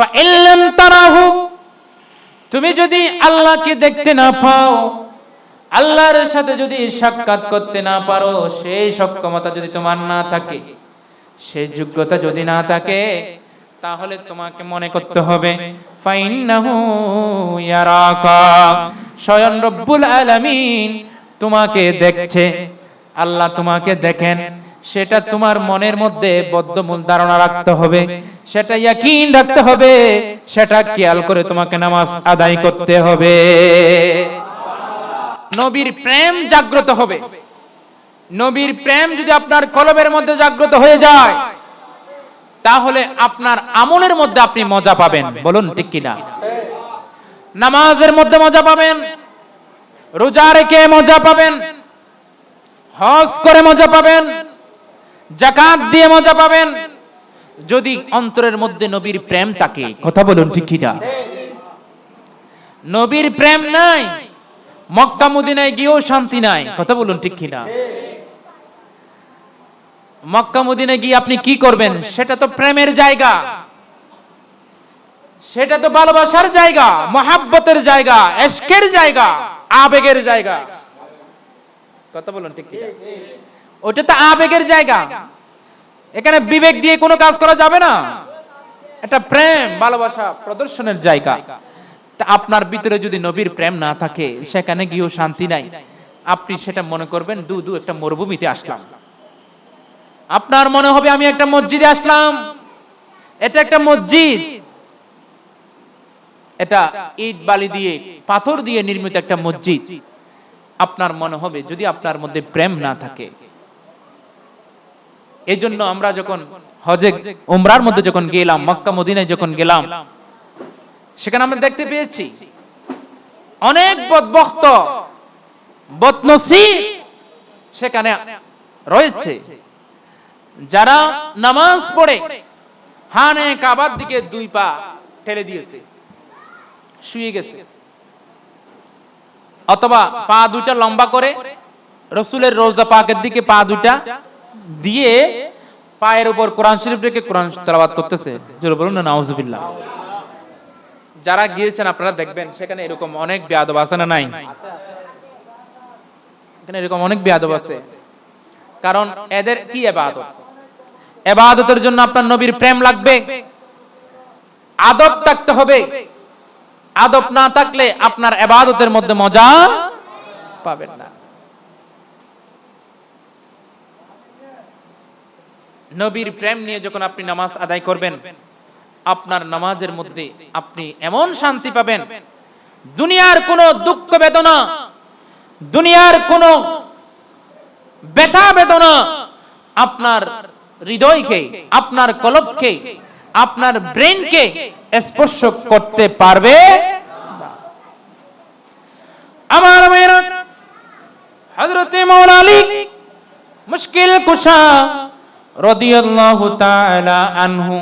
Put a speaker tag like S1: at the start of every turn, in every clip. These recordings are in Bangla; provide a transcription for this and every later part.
S1: ফাইল্লাম তারাহু, তুমি যদি আল্লাহকে দেখতে না পাও, আল্লাহর সাথে যদি সাক্ষাৎ করতে না পারো, সেই সক্ষমতা যদি তোমার না থাকে, সেই যোগ্যতা যদি না থাকে, তাহলে তোমাকে মনে করতে হবে স্বয়ং রব্বুল আলামিন তোমাকে দেখছে, আল্লাহ তোমাকে দেখেন সেটা তোমার মনের মধ্যে বদ্ধমূল ধারণা রাখতে হবে, সেটা ইয়াকিন রাখতে হবে, সেটা খেয়াল করে তোমাকে নামাজ আদায় করতে হবে। নবীর প্রেম জাগ্রত হবে। নবীর প্রেম যদি আপনার কলবের মধ্যে জাগ্রত হয়ে যায়, তাহলে আপনার আমলের মধ্যে আপনি মজা পাবেন। বলুন ঠিক কিনা? নামাজের মধ্যে মজা পাবেন, রোজা রেখে মজা পাবেন, হজ করে মজা পাবেন জাকাত দিয়ে মজা পাবেন। যদি অন্তরের মধ্যে নবীর প্রেম থাকে, কথা বলুন ঠিক কিনা? নবীর প্রেম নাই, মক্কা মদিনায় গিয়েও শান্তি নাই, কথা বলুন ঠিক কিনা? মক্কা মদিনায় গিয়ে আপনি কি করবেন? সেটা তো প্রেমের জায়গা। সেটা তো ভালোবাসার জায়গা, মহাব্বতের জায়গা, এশকের জায়গা, আবেগের জায়গা। কথা বলুন ঠিক কিনা? ওটা তো আবেগের জায়গা। এখানে বিবেক দিয়ে কোনো কাজ করা যাবে না। এটা প্রেম, ভালোবাসা, প্রদর্শনের জায়গা। তা আপনার ভিতরে যদি নবীর প্রেম না থাকে, সেখানে গিয়েও শান্তি নাই। আপনি সেটা মনে করবেন, দু দু, একটা মরুভূমিতে আসলাম। আপনার মনে হবে আমি একটা মসজিদে আসলাম। এটা একটা মসজিদ। এটা ইট বালি দিয়ে, পাথর দিয়ে নির্মিত একটা মসজিদ। আপনার মনে হবে, যদি আপনার মধ্যে প্রেম না থাকে এই জন্য আমরা যখন হজে, উমরার মধ্যে যখন গেলাম, মক্কা, মদিনায় যখন গেলাম, সেখানে আমরা দেখতে পেয়েছি অনেক বদবক্ত বদনসি সেখানে রয়েছে। যারা নামাজ পড়ে, হানে কাবার দিকে দুই পা ঠেলে দিয়েছে, শুয়ে গেছে। অথবা পা দুইটা লম্বা করে, রসুলের রোজা পাকের দিকে পা দুইটা দিয়ে পায়ের উপর কোরআন শরীফ রেখে কোরআন তেলাওয়াত করতেছে। জোরে বলুন না, নাউজুবিল্লাহ। যারা গিয়েছেন আপনারা দেখবেন, সেখানে এরকম অনেক বেয়াদব আছে না নাই? এখানে এরকম অনেক বেয়াদব আছে। কারণ এদের কি এবাদত? এবাদতের জন্য আপনার নবীর প্রেম লাগবে। আদব থাকতে হবে। আদব না থাকলে আপনার এবাদতের মধ্যে মজা পাবেন না। নবীর প্রেম নিয়ে যখন আপনি নামাজ আদায় করবেন, আপনার নামাজের মধ্যে আপনি এমন শান্তি পাবেন। দুনিয়ার কোনো দুঃখ বেদনা, দুনিয়ার কোনো ব্যথা বেদনা আপনার হৃদয়কে, আপনার কলবকে, আপনার ব্রেনকে স্পর্শ করতে পারবে আমার মেয়েরা হজরতে মৌলা আলী, মুশকিল কুশা আনহু,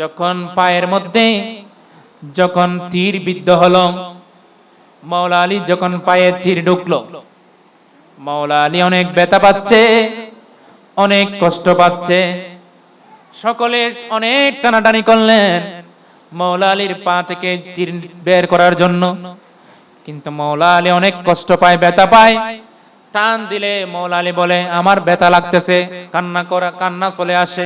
S1: যখন পায়ের মধ্যে যখন তীর বিদ্ধ হলো, মাওলা আলী যখন পায়ে তীর ঢুকলো, মাওলা আলী অনেক ব্যথা পাচ্ছে, অনেক কষ্ট পাচ্ছে, সকলে অনেক টানাটানি করলেন মাওলা আলীর পা থেকে তীর বের করার জন্য। কিন্তু মাওলা আলী অনেক কষ্ট পায়, ব্যথা পায় টান দিলে মৌলা আলী বলে, আমার ব্যথা লাগতেছে, কান্না করা, কান্না চলে আসে।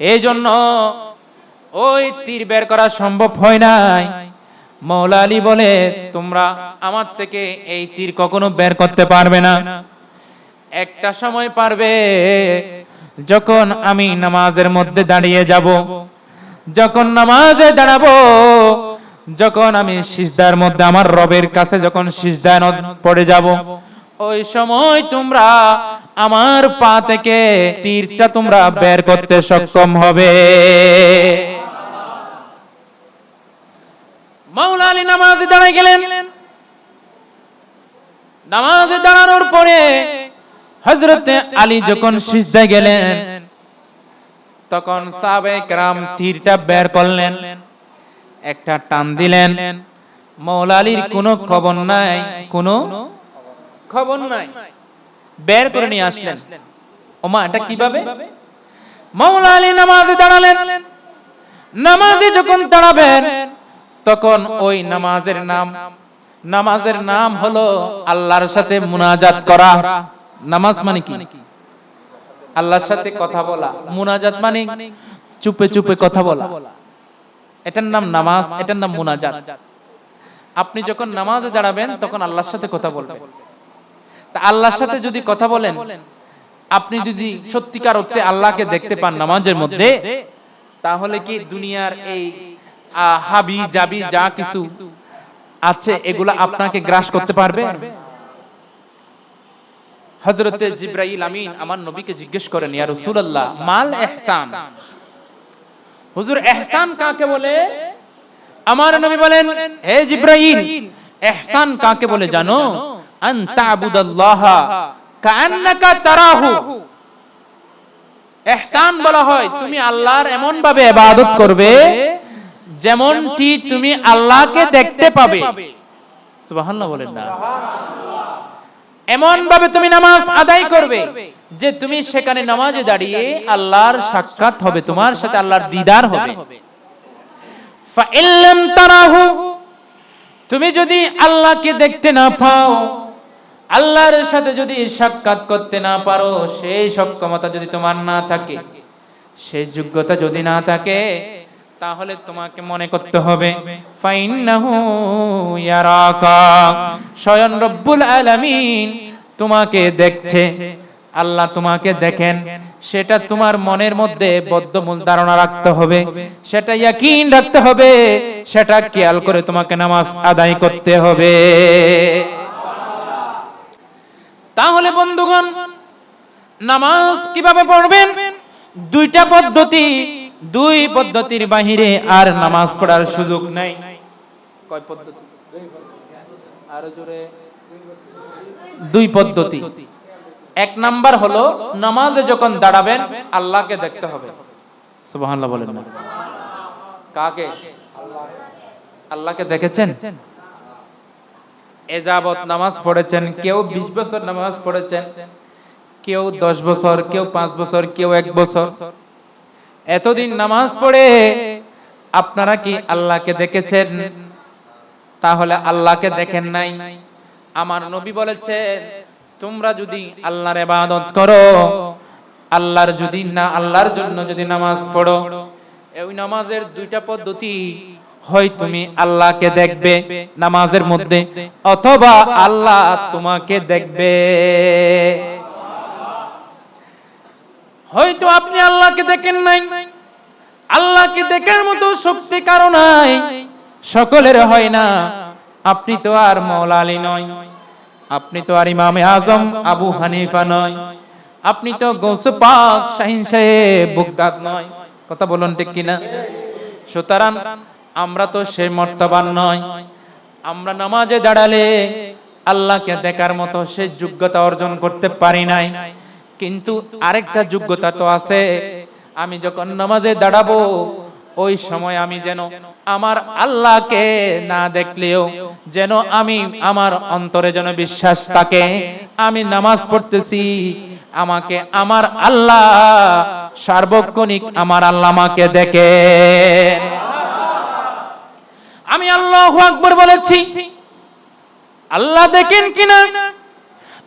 S1: এই জন্য ওই তীর বের করা সম্ভব হয় নাই। মৌলা আলী বলে, তোমরা আমার থেকে এই তীর কখনো বের করতে পারবে না। একটা সময় পারবে যখন আমি নামাজের মধ্যে দাঁড়িয়ে যাব। যখন নামাজে দাঁড়াবো, যখন আমি সিজদার মধ্যে, আমার রবের কাছে যখন সিজদায় পড়ে যাব। ওই সময় তোমরা আমার পা থেকে তীরটা তোমরা বের করতে সক্ষম হবে। নামাজে দাঁড়ায় গেলেন। নামাজে দাঁড়ানোর পরে হজরতে আলী যখন সিজদায় গেলেন, তখন সাবে কেরাম তীরটা বের করলেন, একটা টান দিলেন। মৌলা আলীর কোনো খবর নাই, কোনো খবর নাই। বের করে নিয়ে আসলেন। ওমা এটা কীভাবে? মৌলা আলী নামাজে দাঁড়ালেন। নামাজে যখন দাঁড়াবেন তখন ওই নামাজের নাম নামাজের নাম হলো আল্লাহর সাথে মুনাজাত করা। নামাজ মানে কি? আল্লাহর সাথে কথা বলা। মুনাজাত মানে চুপে চুপে কথা বলা। এটার নাম নামাজ এটার নাম মুনাজাত। আপনি যখন নামাজে দাঁড়াবেন তখন আল্লাহর সাথে কথা বলবেন। তা আল্লাহর সাথে যদি কথা বলেন আপনি যদি সত্যিকার অর্থে আল্লাহকে দেখতে পান নামাজের মধ্যে তাহলে কি দুনিয়ার এই হাবি জাবি যা কিছু আছে এগুলা আপনাকে গ্রাস করতে পারবে? হযরতে জিব্রাইল আমিন আমার নবীকে জিজ্ঞেস করেন ইয়া রাসূলুল্লাহ মাল ইহসান হুজুর ইহসান কাকে বলে? আমার নবী বলেন হে জিব্রাইল ইহসান কাকে বলে জানো? আন বলা হয়, তুমি আল্লাহর এমন ভাবে ইবাদত করবে, যেমনটি তুমি আল্লাহকে দেখতে পাবে। সুবহানাল্লাহ বলেন না। এমন ভাবে তুমি নামাজ আদায় করবে, যে তুমি সেখানে নামাজে দাঁড়িয়ে আল্লাহর সাক্ষাৎ হবে, তোমার সাথে আল্লাহর দিদার হবে। তুমি যদি আল্লাহকে দেখতে না পাও আল্লাহর সাথে যদি সাক্ষাৎ করতে না পারো, সেই সক্ষমতা যদি তোমার না থাকে, সেই যোগ্যতা যদি না থাকে, তাহলে তোমাকে মনে করতে হবে স্বয়ং রব্বুল আলামিন তোমাকে দেখছে, আল্লাহ তোমাকে দেখেন, সেটা তোমার মনের মধ্যে বদ্ধমূল ধারণা রাখতে হবে, সেটা ইয়াকিন রাখতে হবে, সেটা খেয়াল করে তোমাকে নামাজ আদায় করতে হবে। তাহলে বন্ধুগণ নামাজ কীভাবে পড়বেন? দুইটা পদ্ধতি দুই পদ্ধতির বাহিরে আর নামাজ পড়ার সুযোগ নাই। কয় পদ্ধতি? আরও জোরে। দুই পদ্ধতি। এক নাম্বার হলো নামাজে যখন দাঁড়াবেন আল্লাহকে দেখতে হবে। সুবহানাল্লাহ বলেন না। কাকে? আল্লাহকে দেখেছেন? এজাবত নামাজ পড়েছেন, কেউ বিশ বছর নামাজ পড়েছেন, কেউ দশ বছর, কেউ পাঁচ বছর, কেউ এক বছর। এতদিন নামাজ পড়ে আপনারা কি আল্লাহকে দেখেছেন? তাহলে আল্লাহকে দেখেন নাই। আমার নবী বলেছেন, তোমরা যদি আল্লাহর ইবাদত করো, আল্লাহর যদি না, আল্লাহর জন্য যদি নামাজ পড়ো। এই নামাজের দুইটা পদ্ধতি হয় তুমি আল্লাহকে দেখবে নামাজের মধ্যে, অথবা আল্লাহ তোমাকে দেখবে। হয়তো আপনি আল্লাহকে দেখেন নাই, আল্লাহকে দেখার মতো শক্তি কারও নাই, সকলের হয় না, আপনি তো আর মৌলা আলী নয়, আপনি তো আর ইমামে আজম, আবু হানিফা নয়, আপনি তো গৌস পাক শাহিন সাহেব, বুগদাদ নয়। কথা বলুন ঠিক কিনা? সুতরাং আমরা তো সে মর্তবান নয় আমরা নামাজে দাঁড়ালে আল্লাহকে দেখার মতো সে যোগ্যতা অর্জন করতে পারি নাই। কিন্তু আরেকটা যোগ্যতা তো আছে। আমি যখন নামাজে দাঁড়াবো, ওই সময় আমি যেন আমার আল্লাহকে না দেখলেও যেন আমি আমার অন্তরে যেন বিশ্বাস থাকে, আমি নামাজ পড়তেছি, আমাকে আমার আল্লাহ সার্বক্ষণিক আমার আল্লাহ আমাকে দেখে। আমি আল্লাহ আকবর বলেছি। আল্লাহ দেখেন কিনা?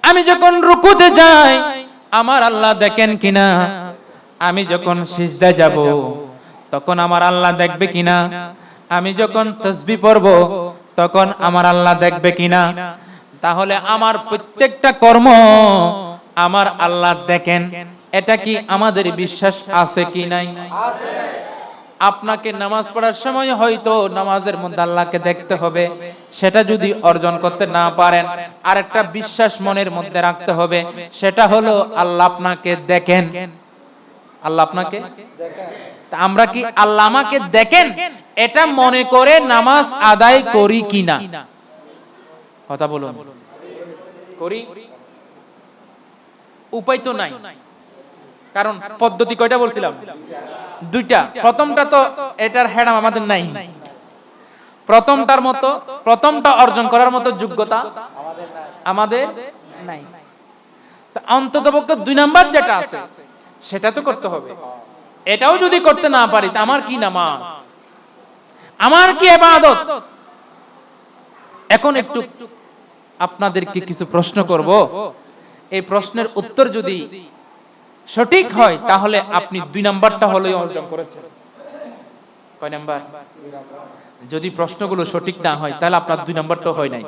S1: আমি যখন রুকুতে যাই, আমার আল্লাহ দেখেন কিনা? আমি যখন সিজদা যাব, তখন আমার আল্লাহ দেখবে কিনা? আমি যখন তসবি পড়ব, তখন আমার আল্লাহ দেখবে কিনা? তাহলে আমার প্রত্যেকটা কর্ম আমার আল্লাহ দেখেন। এটা কি আমাদের বিশ্বাস আছে কি নাই? আপনাকে নামাজ পড়ার সময় হয়তো নামাজের মধ্যে আল্লাহকে দেখতে হবে, সেটা যদি অর্জন করতে না পারেন, আরেকটা বিশ্বাস মনের মধ্যে রাখতে হবে, সেটা হলো আল্লাহ আপনাকে দেখেন। আল্লাহ আপনাকে আমরা কি আল্লাহ আমাকে দেখেন? এটা মনে করে নামাজ আদায় করি কিনা? কথা বলুন। করি? উপায় তো নাই। কারণ পদ্ধতি কয়টা বলছিলাম? দুইটা। প্রথমটা তো এটার হেডাম আমাদের নাই। প্রথমটার মতো, প্রথমটা অর্জন করার মতো যোগ্যতা আমাদের নাই। অন্তত পক্ষে দুই নাম্বার যেটা আছে, সেটা তো করতে হবে। এটাও যদি করতে না পারি আমার কি নামাজ? আমার কি এবাদত এখন একটু আপনাদেরকে কিছু প্রশ্ন করব। এই প্রশ্নের উত্তর যদি সঠিক হয়, তাহলে আপনি দুই নাম্বারটা হলেই অর্জন করেছেন। কয় নাম্বার? যদি প্রশ্নগুলো সঠিক না হয়, তাহলে আপনার দুই নাম্বারটাও হয় নাই।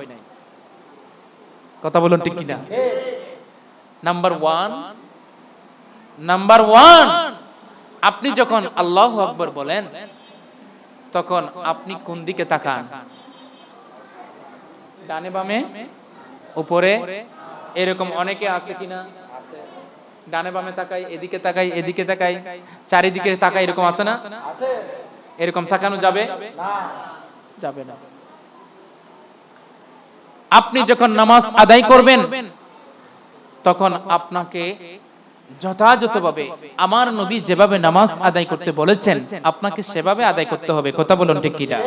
S1: কথা বলুন ঠিক কিনা? নাম্বার ওয়ান নাম্বার ওয়ান, আপনি যখন আল্লাহ আকবর বলেন, তখন আপনি কোন দিকে তাকান? ডানে বামে, উপরে, এরকম অনেকে আছে কিনা? ডানে বামে তাকাই এদিকে তাকাই এদিকে তাকাই চারিদিকে তাকাই এরকম আছে না? এরকম তাকানো যাবে? যাবে না। আপনি যখন নামাজ আদায় করবেন তখন আপনাকে যথাযথভাবে আমার নবী যেভাবে নামাজ আদায় করতে বলেছেন আপনাকে সেভাবে আদায় করতে হবে। কথা বলুন ঠিক কিনা?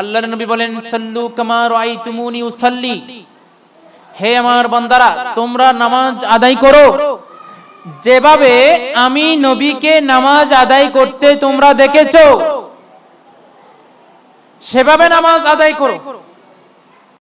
S1: আল্লাহর নবী বলেন সাল্লু কামা রাআইতুমুনি উসাল্লি। হে আমার বন্দারা, তোমরা নামাজ আদায় করো। যেভাবে আমি নবীকে নামাজ আদায় করতে তোমরা দেখেছ, সেভাবে নামাজ আদায় করো।